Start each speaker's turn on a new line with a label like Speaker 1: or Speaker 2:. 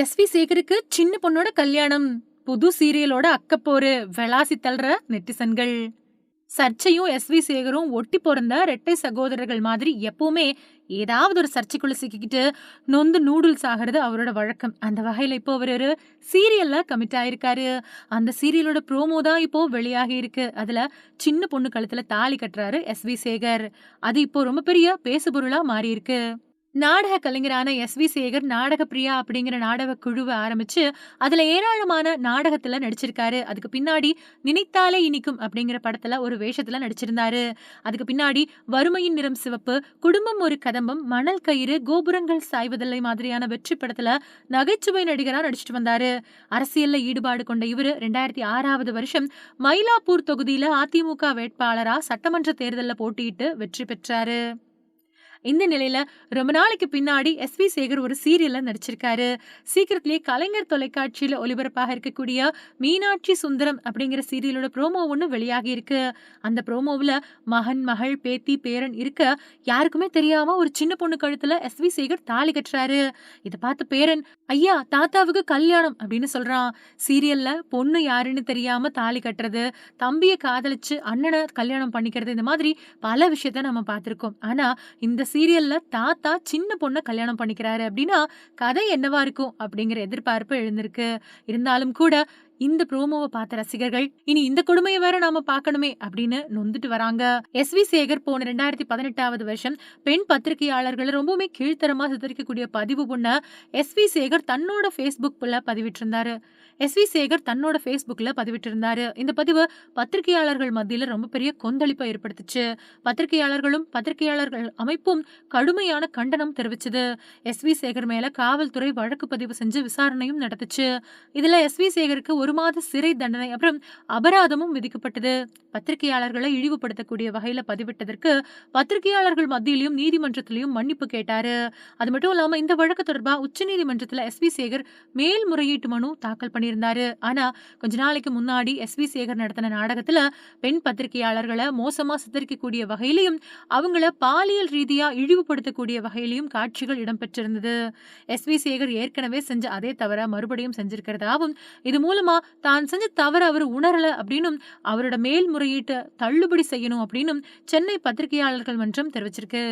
Speaker 1: S we சேகருக்கு சின்ன பொண்ணோட கல்யாணம் புது சீரியலோட அக்கப்போரு வெளாசி தள்ளுற நெட்டிசன்கள். சர்ச்சையும் எஸ் வி சேகரும் ஒட்டி பிறந்த ரெட்டை சகோதரர்கள் மாதிரி எப்பவுமே ஏதாவது ஒரு சர்ச்சைக்குள்ள சிக்கிக்கிட்டு நொந்து நூடுல்ஸ் ஆகிறது அவரோட வழக்கம். அந்த வகையில் இப்போ அவர் ஒரு சீரியல்ல கமிட் ஆயிருக்காரு. அந்த சீரியலோட ப்ரோமோ தான் இப்போ வெளியாகி இருக்கு. அதுல சின்ன பொண்ணு கழுத்துல தாலி கட்டுறாரு எஸ் வி சேகர். அது இப்போ ரொம்ப பெரிய பேசுபொருளா மாறி இருக்கு. நாடக கலைஞரான எஸ் வி சேகர் நாடக பிரியா அப்படிங்கிற நாடக குழுவை ஆரம்பிச்சு அதுல ஏராளமான நாடகத்துல நடிச்சிருக்காரு. அதுக்கு பின்னாடி நினைத்தாலே இனிக்கும் அப்படிங்கிற படத்துல ஒரு வேஷத்துல நடிச்சிருந்தாரு. அதுக்கு பின்னாடி வறுமையின் நிறம் சிவப்பு குடும்பம் ஒரு கதம்பம் மணல் கயிறு கோபுரங்கள் சாய்வதில்லை மாதிரியான வெற்றி படத்துல நகைச்சுவை நடிகரா நடிச்சிட்டு வந்தாரு. அரசியல்ல ஈடுபாடு கொண்ட இவரு ரெண்டாயிரத்தி ஆறாவது வருஷம் மயிலாப்பூர் தொகுதியில அதிமுக வேட்பாளரா சட்டமன்ற தேர்தலில் போட்டியிட்டு வெற்றி பெற்றாரு. இந்த நிலையில ரொம்ப நாளைக்கு பின்னாடி எஸ் வி சேகர் ஒரு சீரியல்ல நடிச்சிருக்காரு. சீக்கிரத்திலேயே கலைஞர் தொலைக்காட்சியில ஒளிபரப்பாக இருக்கக்கூடிய மீனாட்சி சுந்தரம் அப்படிங்கிற சீரியலோட ப்ரோமோ ஒன்று வெளியாகி இருக்கு. அந்த ப்ரோமோவில் மகன் மகள் பேத்தி பேரன் இருக்க யாருக்குமே தெரியாம ஒரு சின்ன பொண்ணு கழுத்துல எஸ் வி சேகர் தாலி கட்டுறாரு. இதை பார்த்து பேரன் ஐயா தாத்தாவுக்கு கல்யாணம் அப்படின்னு சொல்றான். சீரியல்ல பொண்ணு யாருன்னு தெரியாம தாலி கட்டுறது தம்பியை காதலிச்சு அண்ணனை கல்யாணம் பண்ணிக்கிறது இந்த மாதிரி பல விஷயத்த நம்ம பார்த்திருக்கோம். ஆனா இந்த சீரியல்ல தாத்தா சின்ன பொண்ணை கல்யாணம் பண்ணிக்கிறாரு அப்படின்னா கதை என்னவா இருக்கும் அப்படிங்கிற எதிர்பார்ப்பு எழுந்திருக்கு. இருந்தாலும் கூட இந்த ப்ரோமோவை பார்த்த ரசிகர்கள் இனி இந்த கொடுமையை வேற நாம பார்க்கணுமே அப்படின்னு நொந்துட்டு வராங்க. எஸ் வி சேகர் போன ரெண்டாயிரத்தி பதினெட்டாவது வருஷம் பெண் பத்திரிகையாளர்களை ரொம்பவுமே கீழ்த்தரமா சித்தரிக்கக்கூடிய பதிவு பொண்ண எஸ் வி சேகர் தன்னோட ஃபேஸ்புக்ல பதிவிட்டிருந்தாரு. எஸ் வி சேகர் தன்னோட ஃபேஸ்புக்ல பதிவிட்டிருந்தாரு. இந்த பதிவு பத்திரிகையாளர்கள் மத்தியில ரொம்ப பெரிய கொந்தளிப்பை ஏற்படுத்துச்சு. பத்திரிகையாளர்களும் பத்திரிகையாளர்கள் அமைப்பும் கடுமையான கண்டனம் தெரிவிச்சது. எஸ் வி சேகர் மேல காவல்துறை வழக்கு பதிவு செஞ்சு விசாரணையும் நடத்துச்சு. இதுல எஸ் வி சேகருக்கு ஒரு மாத சிறை தண்டனை அப்புறம் அபராதமும் விதிக்கப்பட்டது. பத்திரிகையாளர்களை இழிவுபடுத்தக்கூடிய வகையில பதிவிட்டதற்கு பத்திரிகையாளர்கள் மத்தியிலும் நீதிமன்றத்திலையும் மன்னிப்பு கேட்டாரு. அது மட்டும் இல்லாம இந்த வழக்கு தொடர்பா உச்சநீதிமன்றத்துல எஸ் வி சேகர் மேல்முறையீட்டு மனு தாக்கல் பண்ணியிருந்தாரு. ஆனா கொஞ்ச நாளைக்கு முன்னாடி எஸ் வி சேகர் நடத்தின நாடகத்துல பெண் பத்திரிகையாளர்களை மோசமா சித்தரிக்கக்கூடிய வகையிலையும் அவங்கள பாலியல் ரீதியா இழிவுபடுத்தக்கூடிய வகையிலையும் காட்சிகள் இடம்பெற்றிருந்தது. எஸ் வி சேகர் ஏற்கனவே செஞ்ச அதே தவிர மறுபடியும் செஞ்சிருக்கிறதாவும் இது மூலமா தான் செஞ்ச தவறு அவர் உணரல அப்படின்னும் அவரோட மேல்முறை மேல்முறையீட்டை தள்ளுபடி செய்யணும் அப்படின்னும் சென்னை பத்திரிகையாளர்கள் மன்றம் தெரிவிச்சிருக்கு.